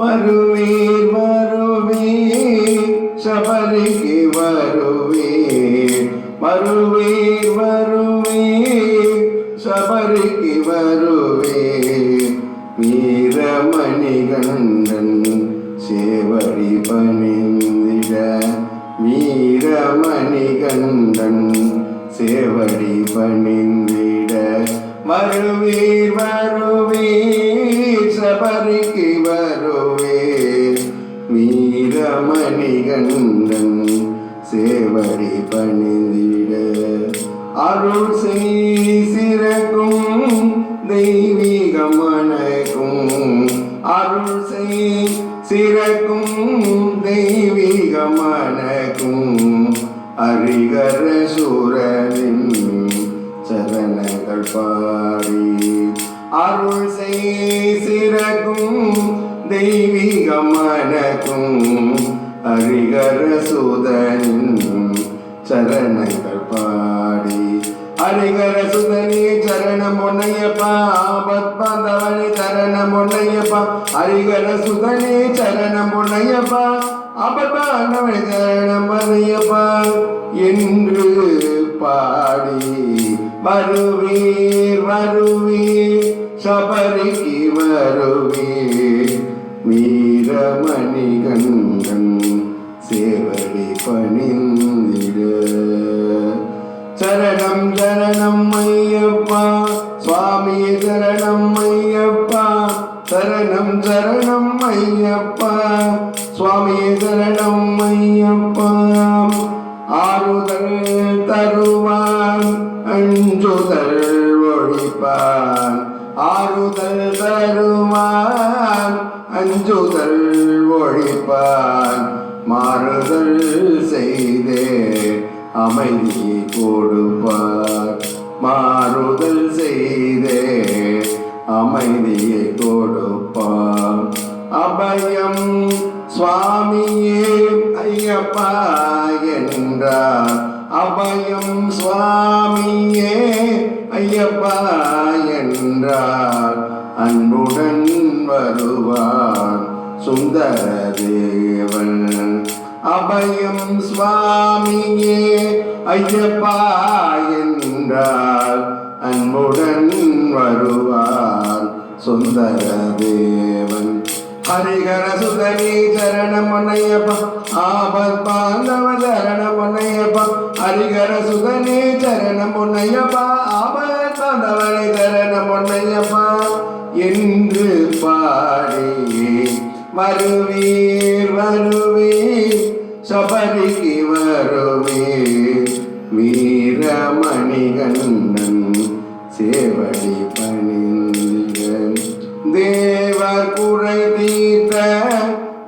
வருவீர் வருவீர் சபரிக்கு வருவீர் வருவீர் வருவீர் சபரிக்கு வருவீர் வீரமணிகண்டன் சேவடி பணிந்திட. வீரமணி வீரமணிகண்டன் சேவடி பணிந்திட. வருவீர் வருவீர் சபரிக்கு வரு வருவீர் வீரமணிகண்டன் சேவடி பணிந்திட. அருள் செய் சிறக்கும் தெய்வீக மனக்கும் அருள் செய் சிறக்கும் தெய்வீக மனக்கும் அரிகர சூரனின் சரணங்கள் பாடி. அருள் செய் சிறக்கும் தெய்வீக மனக்கும் ஹரிகர சுதனின் சரணங்கள் பாடி. ஹரிகர சுதனி சரணம் ஒன்னையப்பா ஆபத்பாந்தவனி சரணம் ஒன்னையப்பா ஹரிகர சுதனே சரணம் ஒன்னையப்பா ஆபத்பாந்தவனி சரணம் ஒன்னையப்பா என்று பாடி வருவீர் வருவீர் சபரிக்கு வருவீர். வீரமணிகண்டன் சேவடி பணிந்திட. சரணம் சரணம் ஐயப்பா சுவாமி சரணம் ஐயப்பா சரணம் சரணம் ஐயப்பா சுவாமி சரணம் ஐயப்பா. ஆறுதல் தருவான் அஞ்சுதல் மாறுதல் செய்தே அமைதியை கொடுப்பார். மாறுதல் செய்தே அமைதியை கொடுப்பார். அபயம் சுவாமியே ஐயப்பா என்றார். அபயம் சுவாமியே ஐயப்பா என்றார். அன்புடன் வருவார் சுந்தர தேவன் அபயம் சுவாமியே ஐயப்பா என்றார் அன்புடன் வருவார் சுந்தர தேவன் ஹரிகர சுதனி சரணம் முனையப்பா ஆபத் பாந்தவ சரணம் முனையப்பா. ஹரிகர சுதனி சரணம் முனையப்பா ஆபத்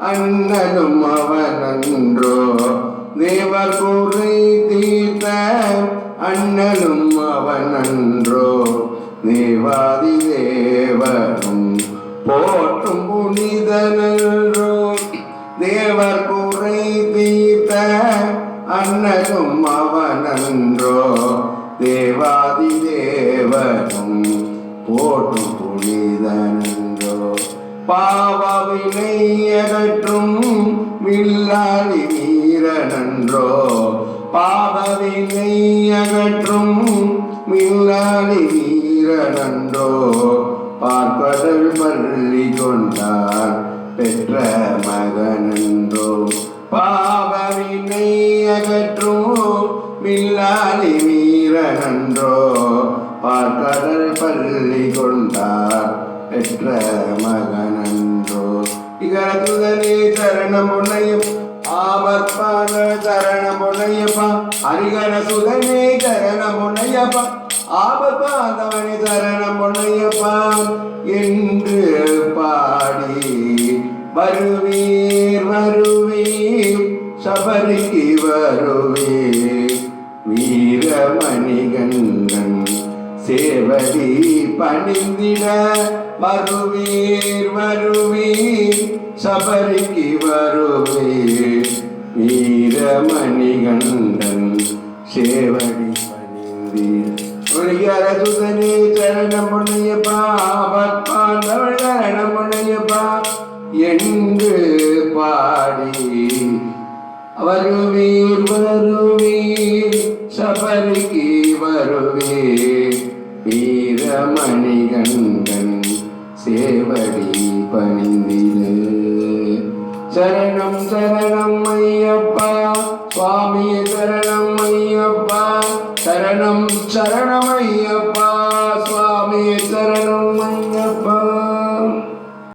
அண்ணலும் அவனன்றோ. தேவர் குறை தீர்த்த அண்ணலும் அவனன்றோ. தேவாதி தேவனும் போற்றும் புனிதனன்றோ. தேவர் குறை தீர்த்த அண்ணனும் அவனன்றோ. தேவாதி தேவனும் போற்றும் புனிதன் பாவவினை அகற்றும் வில்லாளி வீரனன்றோ. பாவவினை அகற்றும் வில்லாளி வீரனன்றோ. பார்ப்பதல் மல்லி கொண்டார் பெற்ற மகனன்றோ. பாவவினை அகற்றும் வில்லாளி வீரனன்றோ. பார்க்கடல் பள்ளி கொண்டார் பெற்ற மகனன்றோ இகரதுதனே சரணம் உன்னையும் ஆபத்பான சரணம் சுதனே சரணமுனையப்பா. உன்னையப்பா சரணமுனையப்பா. என்று பாடி வருவீர் வருவீர் சபரிக்கு வருவீர். சேவடி பணிந்திட வருவீர் வருவீர் சபரிக்கு வருவீர். வீரமணிகண்டன் சேவடி பணிந்தீர். ஒளிகரசுதனே சரணம் முனையப்பா பத்மாண்டவள் சரணம் முனையப்பா என்று பாடி. வருவீர் வருவீர் சபரிக்கு வருவீர். வீரமணிகண்டன் சேவடி பணிந்திடு சரணம் சரணம் ஐயப்பா சுவாமி சரணம் ஐயப்பா. சரணம் சரணம் ஐயா